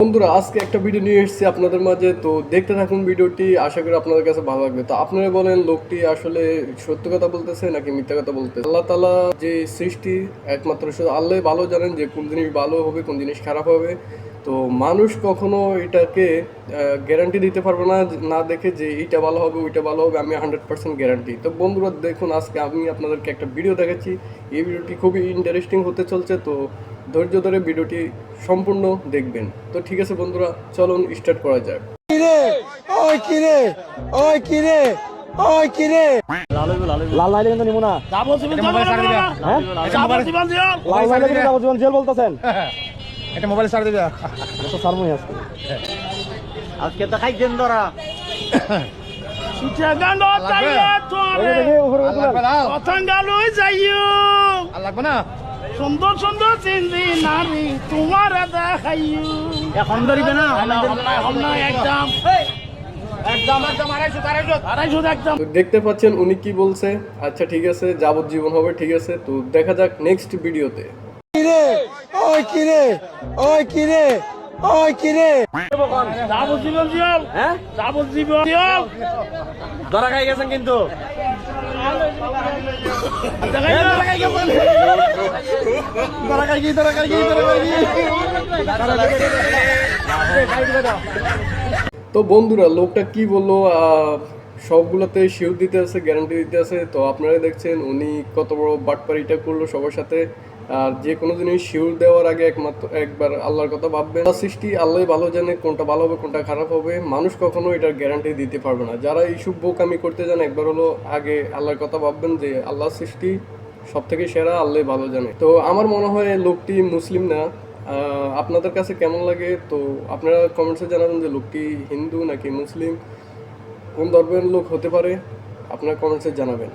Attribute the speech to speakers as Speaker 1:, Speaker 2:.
Speaker 1: বন্ধুরা, আজকে একটা ভিডিও নিয়ে এসেছি আপনাদের মাঝে। তো দেখতে থাকুন ভিডিওটি, আশা করি আপনাদের কাছে ভালো লাগবে। তো আপনারা বলেন, লোকটি আসলে সত্য কথা বলতেছে নাকি মিথ্যা কথা বলতেছে? আল্লাহ তালা যে সৃষ্টি, একমাত্র আল্লাহ ভালো জানেন যে কোন জিনিস ভালো হবে, কোন জিনিস খারাপ হবে। তো মানুষ কখনো এটাকে গ্যারান্টি দিতে পারবে না না দেখে যে এইটা ভালো হবে ওইটা ভালো হবে আমি হান্ড্রেড পার্সেন্ট গ্যারান্টি তো বন্ধুরা দেখুন আজকে আমি আপনাদেরকে একটা ভিডিও দেখাচ্ছি। এই ভিডিওটি খুবই ইন্টারেস্টিং হতে চলছে তো ধৈর্য ধরে ভিডিওটি সম্পূর্ণ দেখবেন। তো ঠিক আছে বন্ধুরা চলুন স্টার্ট করা যাক।
Speaker 2: কিরে? ওই কিরে? ওই কিরে? ওই কিরে? লাল লাইলে কিন্তু নিমু না। হ্যাঁ? লাল লাইলে কিন্তু যাবজ্জীবন জেল বলতেছেন।
Speaker 3: এটা মোবাইল ছাড় দিবে
Speaker 2: তো সারমুই আজকে।
Speaker 3: আজকে তো খাইছেন ধরা
Speaker 2: এই যে দেখি উপরে উঠলেন
Speaker 3: আর লাগবে না?
Speaker 4: সুন্দর সুন্দর চিন্দি নারী তোমার দেখাইও।
Speaker 3: এখন ধরিবে না
Speaker 4: একদম।
Speaker 3: একদম একদম আড়াইশো আড়াইশো।
Speaker 4: আড়াইশো একদম।
Speaker 1: দেখতে পাচ্ছেন উনি কি বলছে? আচ্ছা ঠিক আছে যাবজ্জীবন হবে ঠিক আছে। তো দেখা যাক নেক্সট ভিডিওতে।
Speaker 2: ওই কিরে ওই কিরে ওই কিরে
Speaker 4: যাবজ্জীবন জিয়ল
Speaker 2: হ্যাঁ?
Speaker 4: যাবজ্জীবন জিয়ল
Speaker 2: ধরা খাই গেছেন কিন্তু। ধরা খাই ধরা খাই ধরা খাই
Speaker 1: তো বন্ধুরা লোকটা কি বলল? আহ, সবগুলোতে শিওর দিতে আছে গ্যারান্টি দিতে আছে। তো আপনারা দেখছেন, উনি কত বড় বাটপারিটা করল সবার সাথে। আর যে কোনো জিনিস শিওর দেওয়ার আগে একমাত্র, একবার আল্লাহর কথা ভাববেন। সৃষ্টি আল্লাহ ভালো জানে কোনটা ভালো হবে, কোনটা খারাপ হবে। মানুষ কখনো এটার গ্যারান্টি দিতে পারবে না। যারা এই এইসব বোকামি করতে যান, একবার হলো আগে আল্লাহর কথা ভাববেন যে আল্লাহ সৃষ্টি সব থেকে সেরা আল্লাহ ভালো জানে। তো আমার মনে হয় লোকটি মুসলিম না। আপনাদের কাছে কেমন লাগে? তো আপনারা কমেন্টসে জানাবেন যে লোকটি হিন্দু নাকি মুসলিম। কোন ধর্মের লোক হতে পারে আপনার কমেন্টসে জানাবেন।